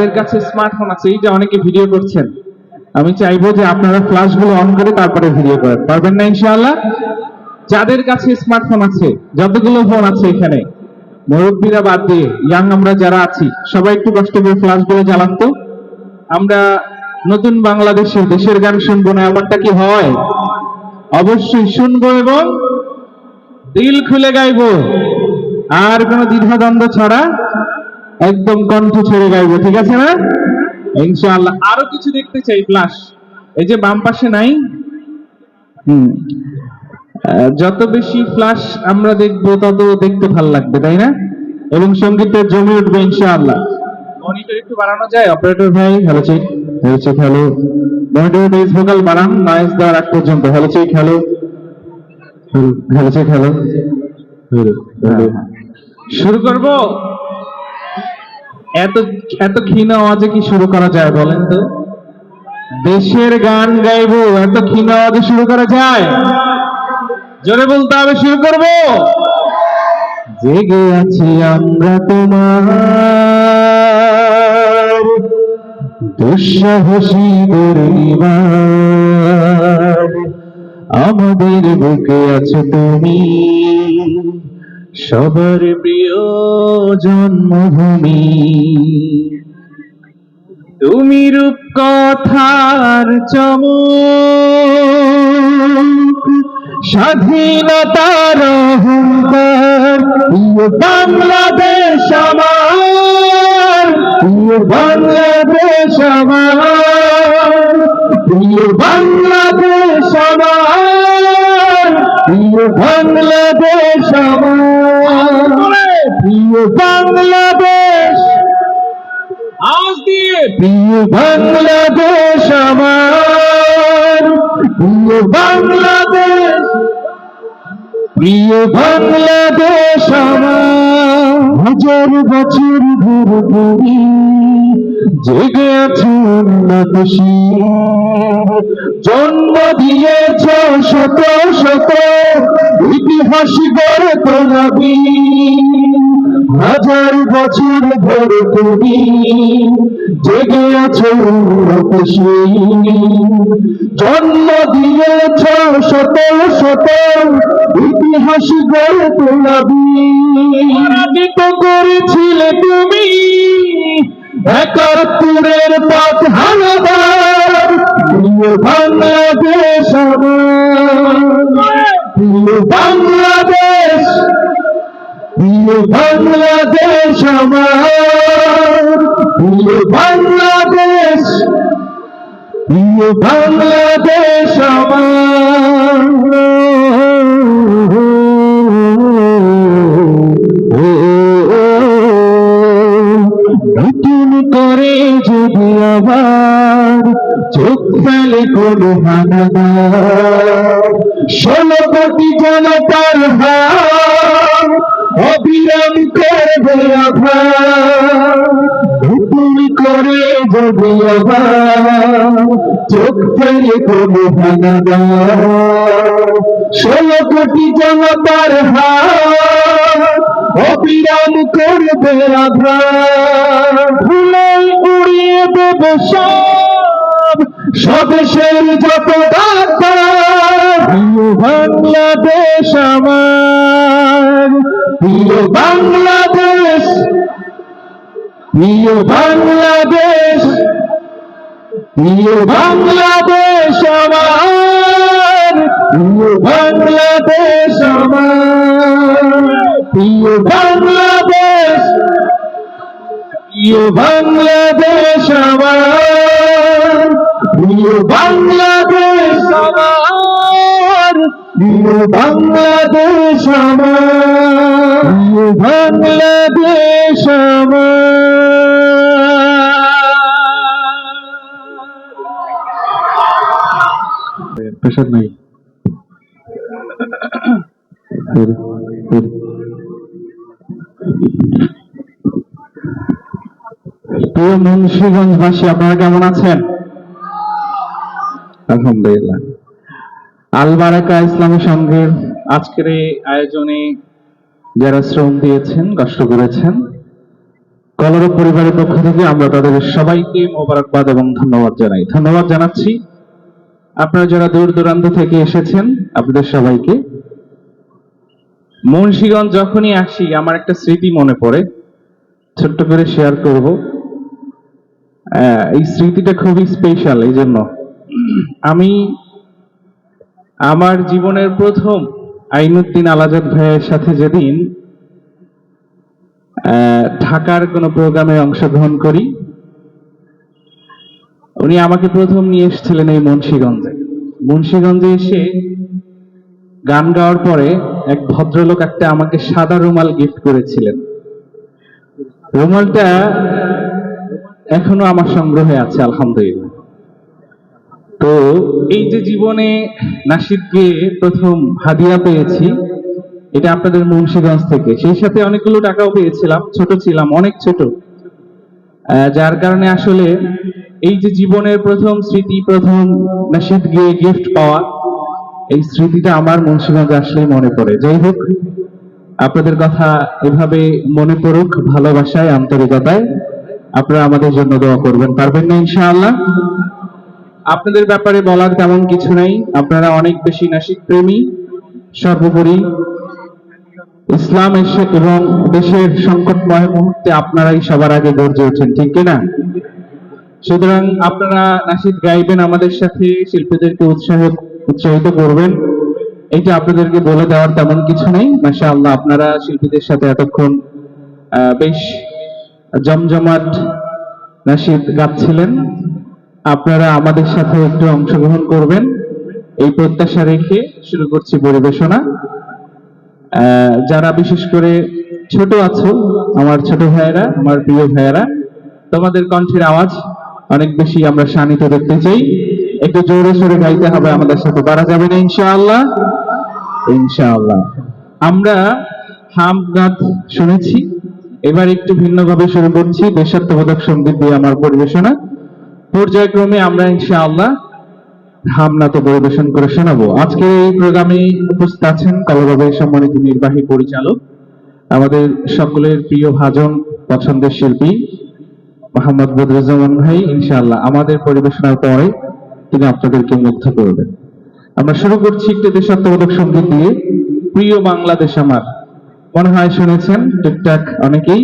যাদের কাছে স্মার্টফোন আছে, এই যে অনেকে ভিডিও করছেন। আমি চাইব যে আপনারা ফ্ল্যাশগুলো অন করে তারপরে ভিডিও করেন। পারবেন না ইনশাআল্লাহ? যাদের কাছে স্মার্টফোন আছে, যতগুলো ফোন আছে এখানে, মুরব্বীরা বাদ দিয়ে ইয়াং আমরা যারা আছি, সবাই একটু কষ্ট করে ফ্ল্যাশগুলো জ্বালান তো। আমরা নতুন বাংলাদেশের, দেশের গান শুনব না, এমনটা কি হয়? অবশ্যই শুনব এবং দিল খুলে গাইবো। আর কোনো দ্বিধাদ্বন্দ্ব ছাড়া একদম কণ্ঠ ছেড়ে গাইবো ঠিক আছে না? ইনশাআল্লাহ। আরও কিছু দেখতে চাই ফ্লাশ এই যে বাম পাশে নাই? হুম। যত বেশি ফ্লাশ আমরা দেখব তত দেখতে ভালো লাগবে তাই না? এবং সঙ্গীতের জমে উঠবে ইনশাআল্লাহ। মনিটর একটু বাড়ানো যায় অপারেটর ভাই hello check hello check hello monitor bass vocal বাড়ান নয়েজ দেওয়ার আগ পর্যন্ত। Hello check hello hello check hello শুরু করব? এত এত ক্ষীণ আওয়াজে কি শুরু করা যায় বলেন তো? দেশের গান গাইবো, এত ক্ষীণ আওয়াজে শুরু করা যায়? জোরে বলতে হবে, শুরু করব? জেগে আছি আমরা তোমার দুঃসাহসী আমাদের বুকে আছো তুমি। সবার প্রিয় জন্মভূমি। তুমি রূপ কথার চমক, স্বাধীনতার বাংলাদেশ আমার, প্রিয় বাংলাদেশ আমার। প্রিয় বাংলাদেশ বাংলাদেশ আমার প্রিয় বাংলাদেশ। আজ দিয়ে। প্রিয় বাংলাদেশ আমার। প্রিয় বাংলাদেশ। প্রিয় বাংলাদেশ আমার। হাজার বছর ধরে। জেগে আছে। জন্ম দিয়েছ শত শত ইতিহাস গড়ে হাজার বছর ধরে তুমি জেগে আছো। জন্ম দিয়েছ শত শত ইতিহাস গড়ে তোলাবি করেছিলে তুমি একাত্তরের পথ হানাদার প্রিয় বাংলাদেশ প্রিয় বাংলাদেশ প্রিয় বাংলাদেশ আমার। প্রিয় বাংলাদেশ প্রিয় বাংলাদেশ আমার। ষোলো কোটি জনতার অবিরাম করবে নতুন করে আবার চোখ ফেলে হানাদার ষোলো কোটি জনতার অবিরাম করবে ভুলাই উড়িয়ে দেবে সব স্বদেশের যত বাংলাদেশ আমার। প্রিয় বাংলাদেশ প্রিয় বাংলাদেশ প্রিয় বাংলাদেশ আমার। প্রিয় বাংলাদেশ আমার। প্রিয় বাংলাদেশ প্রিয় বাংলাদেশ আমার। প্রিয় বাংলাদেশ আমার বাংলাদেশ আমার বাংলাদেশ আমার। নাই। মুন্সিগঞ্জবাসী আপনারা কেমন আছেন? আলহামদুলিল্লাহ। আল বারাকা ইসলামী সংঘের আজকের এই আয়োজনে যারা শ্রম দিয়েছেন, কষ্ট করেছেন, কলরব পরিবারের পক্ষ থেকে আমরা তাদের সবাইকে মোবারকবাদ এবং ধন্যবাদ জানাই। ধন্যবাদ জানাচ্ছি। আপনারা যারা দূর দূরান্ত থেকে এসেছেন, আপনাদের সবাইকে। মুন্সিগঞ্জ যখনই আসি, আমার একটা স্মৃতি মনে পড়ে। ছোট্ট করে শেয়ার করব। এই স্মৃতিটা খুবই স্পেশাল এই জন্য আমি আমার জীবনের প্রথম আইনুদ্দিন আলাজাদ ভাইয়ের সাথে যেদিন ঢাকার কোনো প্রোগ্রামে অংশগ্রহণ করি, উনি আমাকে প্রথম নিয়ে এসেছিলেন এই মুন্সিগঞ্জে। মুন্সিগঞ্জে এসে গান গাওয়ার পরে এক ভদ্রলোক একটা আমাকে সাদা রুমাল গিফট করেছিলেন। রুমালটা এখনও আমার সংগ্রহে আছে, আলহামদুলিল্লাহ। তো এই যে জীবনে নাসিদকে প্রথম হাদিয়া পেয়েছি, এটা আপনাদের মুন্সিগঞ্জ থেকে। সেই সাথে অনেকগুলো টাকাও পেয়েছিলাম, ছোট ছিলাম, অনেক ছোট। যার কারণে আসলে এই যে জীবনের প্রথম স্মৃতি, প্রথম নাসিদ গিয়ে গিফট পাওয়া, এই স্মৃতিটা আমার মুন্সিগঞ্জে আসলেই মনে পড়ে। যাই হোক, আপনাদের কথা এভাবে মনে পড়ুক ভালোবাসায়, আন্তরিকতায়। আপনারা আমাদের জন্য দোয়া করবেন, পারবেন না ইনশাআল্লাহ? আপনাদের ব্যাপারে বলার তেমন কিছু নাই। আপনারা অনেক বেশি নাসিক প্রেমী সর্বোপরি ইসলাম এসে এবং দেশের সংকটময় মুহূর্তে আপনারাই সবার আগে গর্জে ওঠেন, ঠিক কিনা? সুতরাং আপনারা নাসিদ গাইবেন আমাদের সাথে, শিল্পীদেরকে উৎসাহ উৎসাহিত করবেন। এইটা আপনাদেরকে বলে দেওয়ার তেমন কিছু নেই। মাসা আল্লাহ আপনারা শিল্পীদের সাথে এতক্ষণ বেশ জমজমাট নাসিদ গাচ্ছিলেন। আপনারা আমাদের সাথে একটু অংশগ্রহণ করবেন। এই প্রত্যাশা রেখে শুরু করছি পরিবেশনা। যারা বিশেষ করে ছোট আছো, আমার ছোট ভাইয়েরা, আমার প্রিয় ভাইয়েরা, তোমাদের কণ্ঠের আওয়াজ অনেক বেশি আমরা শানিত দেখতে চাই। একটু জোরে সোরে গাইতে হবে, আমাদের সাথে পারা যাবে না, ইনশাআল্লাহ। ইনশাআল্লাহ। আমরা হাম গাত শুনেছি, এবার একটু ভিন্নভাবে শুরু করছি, দেশাত্মবোধক সংগীত দিয়ে আমার পরিবেশনা। পর্যায়ক্রমে আমরা ইনশাআল্লাহ হামনাত পরিবেশন করে শোনাবো। আজকে এই প্রোগ্রামে উপস্থিত আছেন কলরবের সম্মানিত নির্বাহী পরিচালক, আমাদের সকলের প্রিয় ভাজন পছন্দের শিল্পী মোহাম্মদ বদরুজ্জামান ভাই, ইনশাআল্লাহ আমাদের পরিবেশনার পরে তিনি আপনাদেরকে মুগ্ধ করবেন। আমরা শুরু করছি একটি দেশাত্মবোধক সংগীত দিয়ে, প্রিয় বাংলাদেশ আমার। মনে হয় শুনেছেন, টুকটাক অনেকেই।